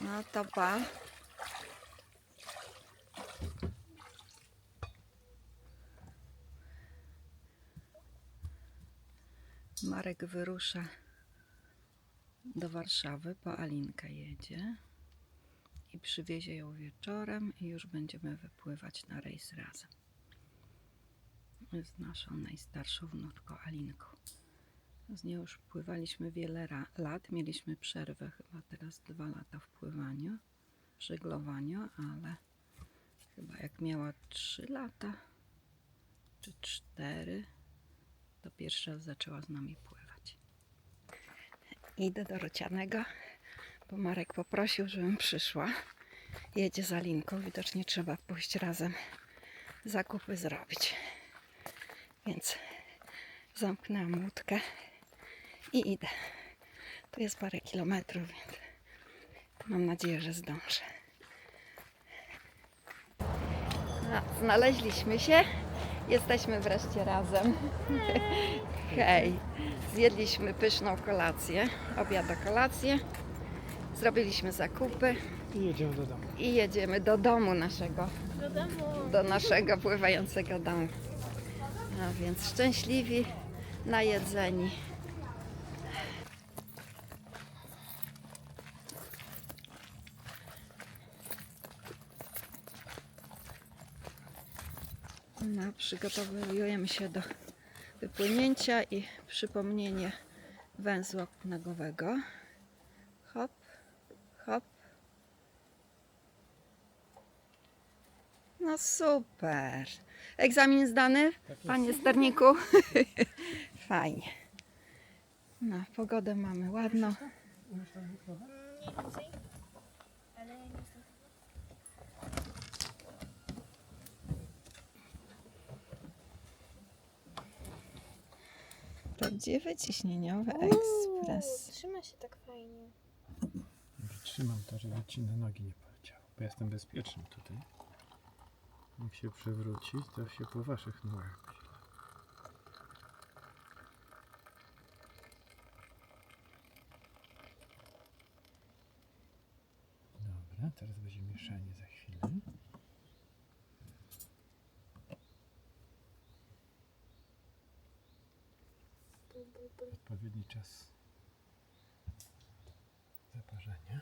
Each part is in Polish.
No to pa. Marek wyrusza do Warszawy, po Alinkę jedzie i przywiezie ją wieczorem i już będziemy wypływać na rejs razem. Z naszą najstarszą wnuczką Alinką. Z nią już pływaliśmy wiele lat. Mieliśmy przerwę chyba teraz dwa lata w pływaniu, żeglowaniu, ale chyba jak miała 3 lata czy 4, to pierwszy raz zaczęła z nami pływać. Idę do Rocianego, bo Marek poprosił, żebym przyszła. Jedzie za Linką, widocznie trzeba pójść razem zakupy zrobić. Więc zamknęłam łódkę i idę. Tu jest parę kilometrów, więc mam nadzieję, że zdążę. No, znaleźliśmy się. Jesteśmy wreszcie razem. Hej. Zjedliśmy pyszną kolację, obiad kolację. Zrobiliśmy zakupy I jedziemy do domu. i jedziemy do domu naszego, Do domu. do naszego pływającego domu. A więc szczęśliwi, najedzeni. No, przygotowujemy się do wypłynięcia i przypomnienie węzła nogowego. Hop, hop. No super. Egzamin zdany, panie sterniku? Fajnie. No, pogodę mamy ładną. Mniej więcej. Ale nie jestem. Prawdziwy ciśnieniowy Uuu, ekspres. Trzyma się tak fajnie. Trzymam to, żeby ci na nogi nie poleciało. Bo jestem bezpieczny tutaj. Jak się przewróci, to się po waszych nogach. Dobra, teraz będzie mieszanie za chwilę. Odpowiedni czas zaparzenia.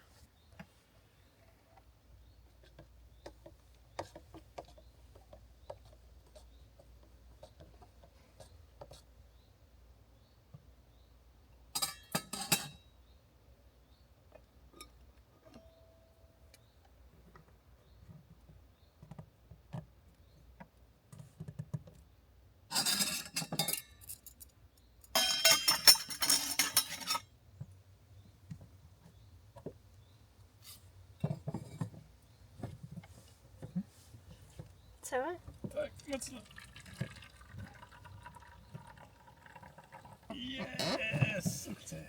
Całe? Tak, mocno. Jest! Sukces!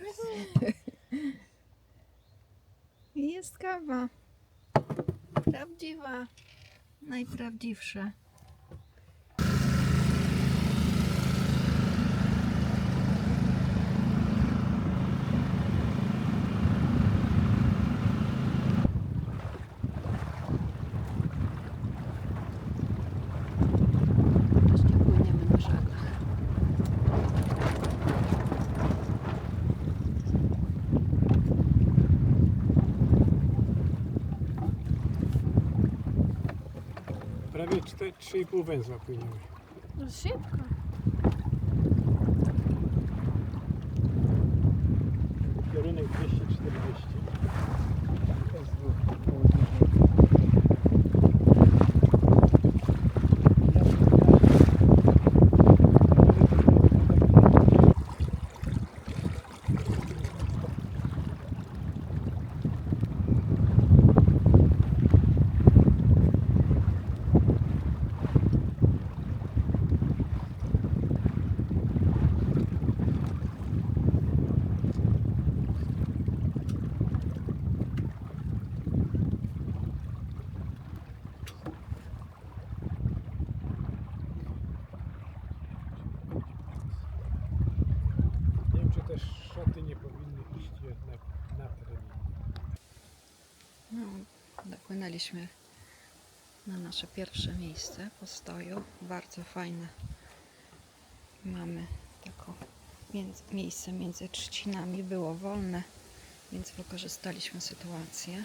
Jest kawa. Prawdziwa. Najprawdziwsza. Wreszcie płyniemy na żaglach. Prawie 3,5 węzła płyniemy. No szybko. Dopłynęliśmy na nasze pierwsze miejsce postoju. Bardzo fajne. Mamy taką między, miejsce między trzcinami. Było wolne, więc wykorzystaliśmy sytuację.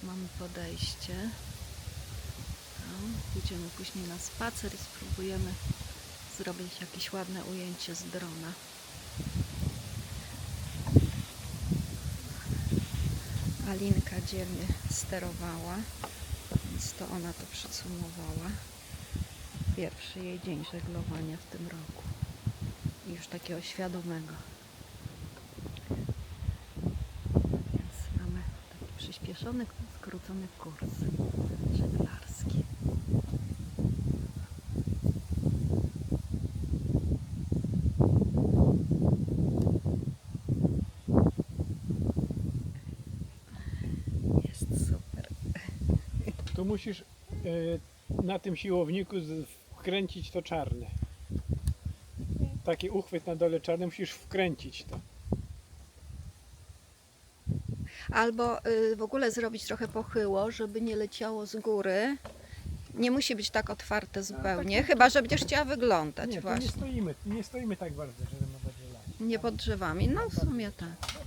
Tu mamy podejście. Pójdziemy później na spacer i spróbujemy zrobić jakieś ładne ujęcie z drona. Alinka dzielnie sterowała, więc to ona to przydsumowała. Pierwszy jej dzień żeglowania w tym roku. Już takiego świadomego. Więc mamy taki przyspieszony, skrócony kurs żeglarski. Jest super. Tu musisz e, na tym siłowniku wkręcić to czarne. Taki uchwyt na dole czarny musisz wkręcić to. Albo y, w ogóle zrobić trochę pochyło, żeby nie leciało z góry. Nie musi być tak otwarte zupełnie, chyba że będziesz chciała wyglądać Nie, właśnie. nie stoimy, nie stoimy tak bardzo, żeby będzie lać. Nie pod drzewami. No w sumie tak.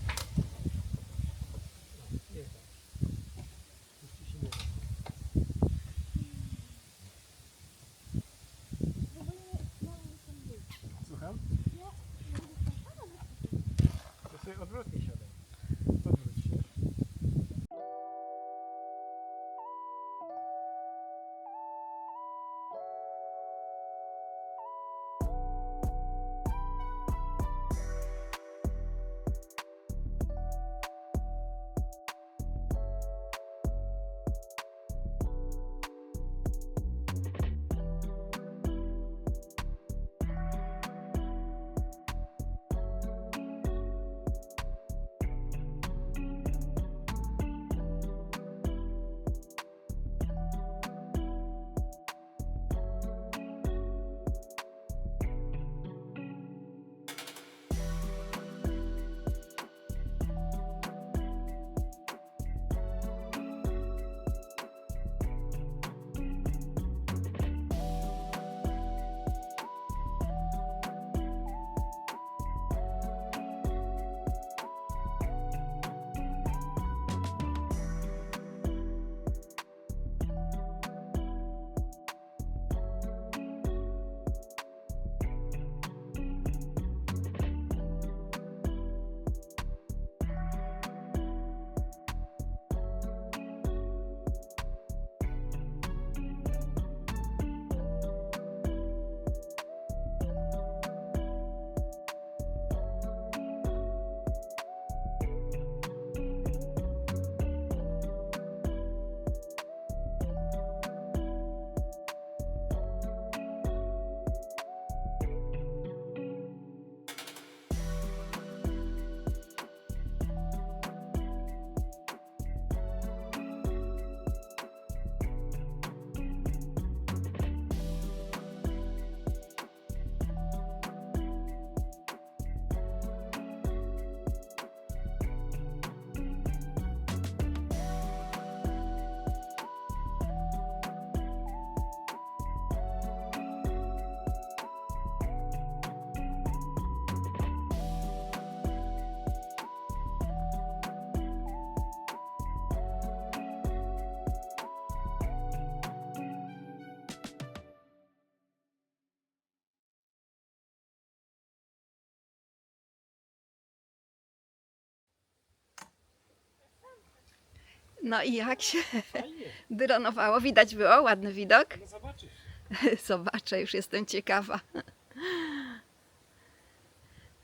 No i jak się Fajnie. dronowało? Widać było ładny widok? No zobaczysz. Zobaczę, już jestem ciekawa.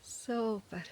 Super.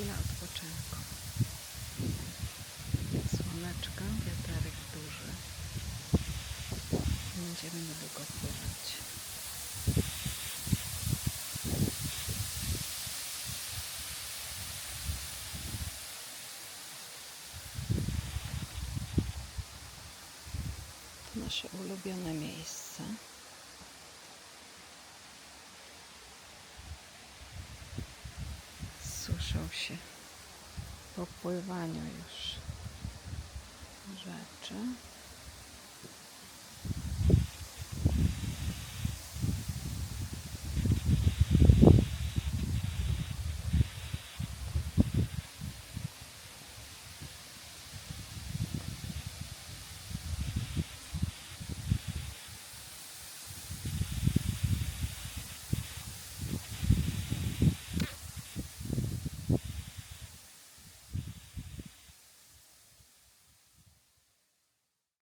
Chwila odpoczynku. Słoneczka, wiaterek duży. Będziemy niedługo. To nasze ulubione miejsce. Suszą się po pływaniu już rzeczy.